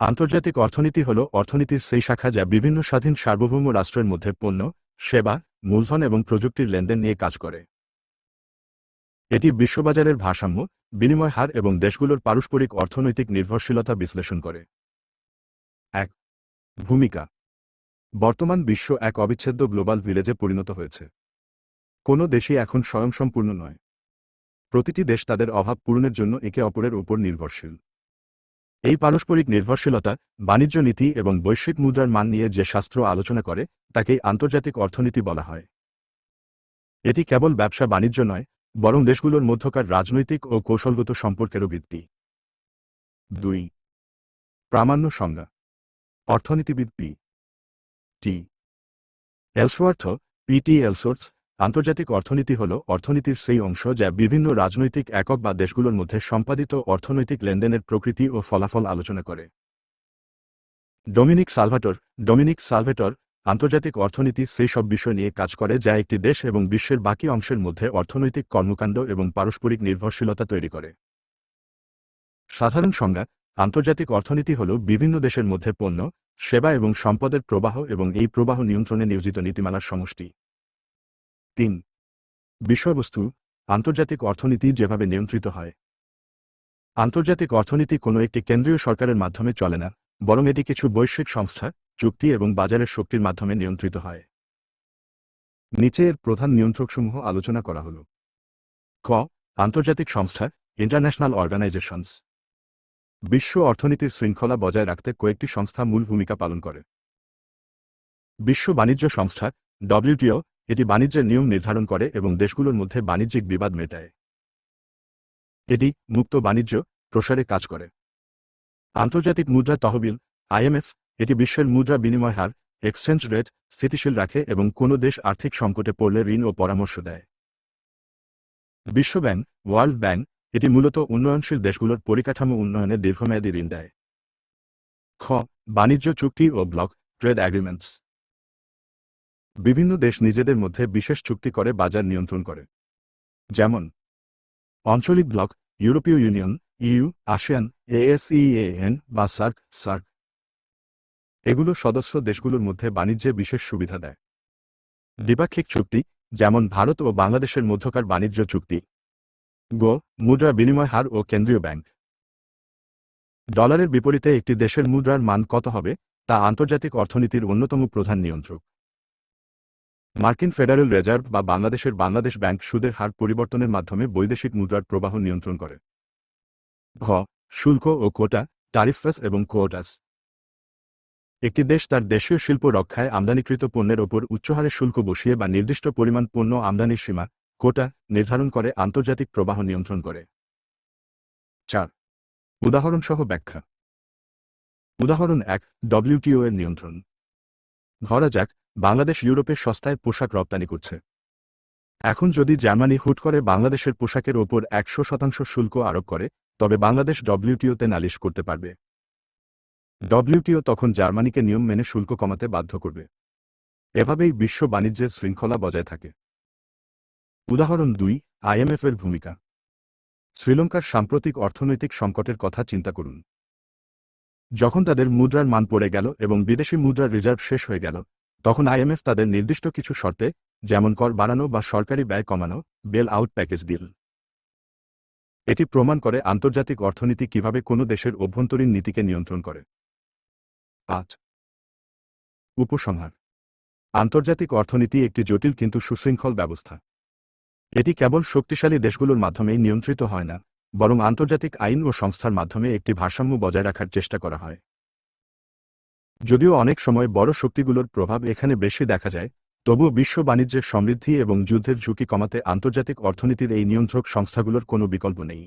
আন্তর্জাতিক অর্থনীতি হল অর্থনীতির সেই শাখা যা বিভিন্ন স্বাধীন সার্বভৌম রাষ্ট্রের মধ্যে পণ্য, সেবা, মূলধন এবং প্রযুক্তির লেনদেন নিয়ে কাজ করে। এটি বিশ্ববাজারের ভারসাম্য, বিনিময় হার এবং দেশগুলোর পারস্পরিক অর্থনৈতিক নির্ভরশীলতা বিশ্লেষণ করে। এক, ভূমিকা। বর্তমান বিশ্ব এক অবিচ্ছেদ্য গ্লোবাল ভিলেজে পরিণত হয়েছে। কোনো দেশই এখন স্বয়ংসম্পূর্ণ নয়। প্রতিটি দেশ তাদের অভাব পূরণের জন্য একে অপরের উপর নির্ভরশীল। এই পারস্পরিক নির্ভরশীলতা, বাণিজ্য নীতি এবং বৈশ্বিক মুদ্রার মান নিয়ে যে শাস্ত্র আলোচনা করে, তাকেই আন্তর্জাতিক অর্থনীতি বলা হয়। এটি কেবল ব্যবসা বাণিজ্য নয়, বরং দেশগুলোর মধ্যকার রাজনৈতিক ও কৌশলগত সম্পর্কেরও ভিত্তি। দুই। প্রামাণ্য সংজ্ঞা। অর্থনীতিবিদ P. T. Ellsworth PT Ellsworth আন্তর্জাতিক অর্থনীতি হল অর্থনীতির সেই অংশ যা বিভিন্ন রাজনৈতিক একক বা দেশগুলোর মধ্যে সম্পাদিত অর্থনৈতিক লেনদেনের প্রকৃতি ও ফলাফল আলোচনা করে। ডোমিনিক সালভাটর, ডোমিনিক সালভেটর, আন্তর্জাতিক অর্থনীতি সেই সব বিষয় নিয়ে কাজ করে যা একটি দেশ এবং বিশ্বের বাকি অংশের মধ্যে অর্থনৈতিক কর্মকাণ্ড এবং পারস্পরিক নির্ভরশীলতা তৈরি করে। সাধারণ সংজ্ঞা, আন্তর্জাতিক অর্থনীতি হল বিভিন্ন দেশের মধ্যে পণ্য, সেবা এবং সম্পদের প্রবাহ এবং এই প্রবাহ নিয়ন্ত্রণে নিয়োজিত নীতিমালার সমষ্টি। তিন। বিষয়বস্তু, আন্তর্জাতিক অর্থনীতি যেভাবে নিয়ন্ত্রিত হয়। আন্তর্জাতিক অর্থনীতি কোনো একটি কেন্দ্রীয় সরকারের মাধ্যমে চলে না, বরং এটি কিছু বৈশ্বিক সংস্থা, চুক্তি এবং বাজারের শক্তির মাধ্যমে নিয়ন্ত্রিত হয়। নিচে এর প্রধান নিয়ন্ত্রকসমূহ আলোচনা করা হল। ক, আন্তর্জাতিক সংস্থা, ইন্টারন্যাশনাল অর্গানাইজেশনস। বিশ্ব অর্থনীতির শৃঙ্খলা বজায় রাখতে কয়েকটি সংস্থা মূল ভূমিকা পালন করে। বিশ্ব বাণিজ্য সংস্থা, ডব্লিউটিও এটি বাণিজ্যের নিয়ম নির্ধারণ করে এবং দেশগুলোর মধ্যে বাণিজ্যিক বিবাদ মেটায়। এটি মুক্ত বাণিজ্য প্রসারে কাজ করে। আন্তর্জাতিক মুদ্রা তহবিল আইএমএফ এটি বিশ্বের মুদ্রা বিনিময় হার, এক্সচেঞ্জ রেট স্থিতিশীল রাখে এবং কোনো দেশ আর্থিক সংকটে পড়লে ঋণ ও পরামর্শ দেয়। বিশ্বব্যাংক, ওয়ার্ল্ড ব্যাংক, এটি মূলত উন্নয়নশীল দেশগুলোর পরিকাঠামো উন্নয়নে দীর্ঘমেয়াদী ঋণ দেয়। খ, বাণিজ্য চুক্তি ও ব্লক ট্রেড অ্যাগ্রিমেন্টস। বিভিন্ন দেশ নিজেদের মধ্যে বিশেষ চুক্তি করে বাজার নিয়ন্ত্রণ করে। যেমন, আঞ্চলিক ব্লক, ইউরোপীয় ইউনিয়ন, ইউ, আসিয়ান এএসইএএন বা সার্ক সার্ক। এগুলো সদস্য দেশগুলোর মধ্যে বাণিজ্যে বিশেষ সুবিধা দেয়। দ্বিপাক্ষিক চুক্তি, যেমন ভারত ও বাংলাদেশের মধ্যকার বাণিজ্য চুক্তি। গো, মুদ্রা বিনিময় হার ও কেন্দ্রীয় ব্যাংক। ডলারের বিপরীতে একটি দেশের মুদ্রার মান কত হবে, তা আন্তর্জাতিক অর্থনীতির অন্যতম প্রধান নিয়ন্ত্রক। মার্কিন ফেডারেল রিজার্ভ বা বাংলাদেশের বাংলাদেশ ব্যাংক সুদের হার পরিবর্তনের মাধ্যমে বৈদেশিক মুদ্রার প্রবাহ নিয়ন্ত্রণ করে। ঘ, শুল্ক ও কোটা টারিফাস এবং কোটাস একটি দেশ তার দেশীয় শিল্প রক্ষায় আমদানিকৃত পণ্যের ওপর উচ্চহারে শুল্ক বসিয়ে বা নির্দিষ্ট পরিমাণ পণ্য আমদানির সীমা, কোটা, নির্ধারণ করে আন্তর্জাতিক প্রবাহ নিয়ন্ত্রণ করে। চার, উদাহরণসহ ব্যাখ্যা। উদাহরণ এক ডব্লিউটিও এর নিয়ন্ত্রণ। ধরা যাক বাংলাদেশ ইউরোপের সস্তায় পোশাক রপ্তানি করছে। এখন যদি জার্মানি হুট করে বাংলাদেশের পোশাকের ওপর একশো শতাংশ শুল্ক আরোপ করে, তবে বাংলাদেশ ডব্লিউটিওতে নালিশ করতে পারবে। ডব্লিউটিও তখন জার্মানিকে নিয়ম মেনে শুল্ক কমাতে বাধ্য করবে। এভাবেই বিশ্ব বাণিজ্যের শৃঙ্খলা বজায় থাকে। উদাহরণ দুই, আইএমএফ এর ভূমিকা। শ্রীলঙ্কার সাম্প্রতিক অর্থনৈতিক সংকটের কথা চিন্তা করুন। যখন তাদের মুদ্রার মান পড়ে গেল এবং বিদেশি মুদ্রার রিজার্ভ শেষ হয়ে গেল তখন আইএমএফ তাদের নির্দিষ্ট কিছু শর্তে, যেমন কর বাড়ানো বা সরকারি ব্যয় কমানো, বেল আউট প্যাকেজ দিল এটি প্রমাণ করে আন্তর্জাতিক অর্থনীতি কীভাবে কোনো দেশের অভ্যন্তরীণ নীতিকে নিয়ন্ত্রণ করে। পাঁচ। উপসংহার। আন্তর্জাতিক অর্থনীতি একটি জটিল কিন্তু সুশৃঙ্খল ব্যবস্থা। এটি কেবল শক্তিশালী দেশগুলোর মাধ্যমেই নিয়ন্ত্রিত হয় না, বরং আন্তর্জাতিক আইন ও সংস্থার মাধ্যমে একটি ভারসাম্য বজায় রাখার চেষ্টা করা হয়। যদিও অনেক সময় বড় শক্তিগুলোর প্রভাব এখানে বেশি দেখা যায়, তবুও বিশ্ব বাণিজ্যের সমৃদ্ধি এবং যুদ্ধের ঝুঁকি কমাতে আন্তর্জাতিক অর্থনীতির এই নিয়ন্ত্রক সংস্থাগুলোর কোনো বিকল্প নেই।